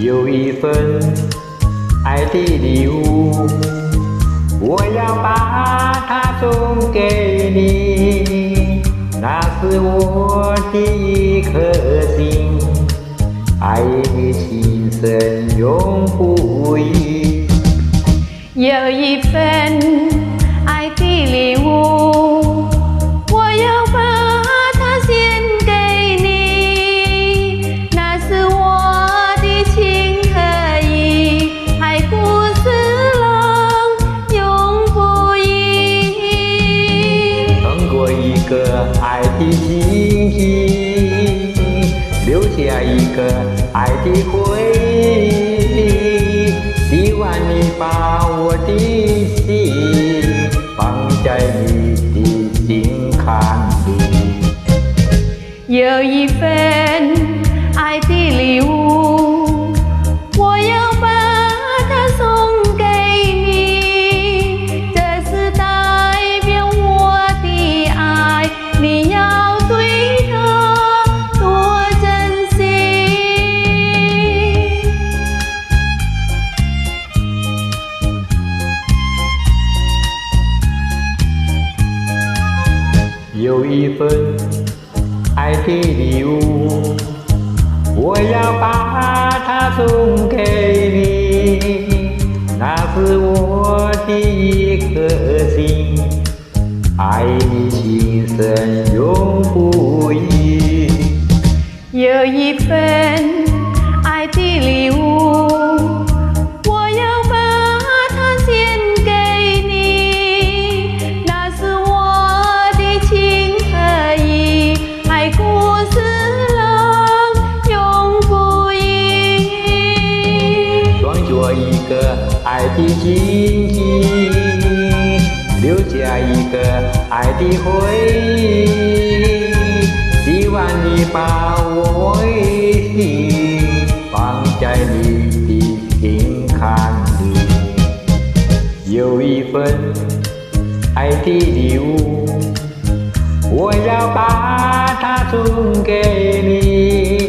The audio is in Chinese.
有一份爱的礼物，我要把它送给你。那是我的一颗心，爱的情深永不移。有一份个爱的荆棘，留下一个爱的回忆。希望你把我的心放在你的心坎里。有一份有一份爱的礼物，我要把它送给你。那是我的一颗心，爱你情深永不移。有一份爱的礼物，一个爱的荆棘，留下一个爱的回忆。希望你把我的心放在你的心坎里。有一份爱的礼物，我要把它送给你。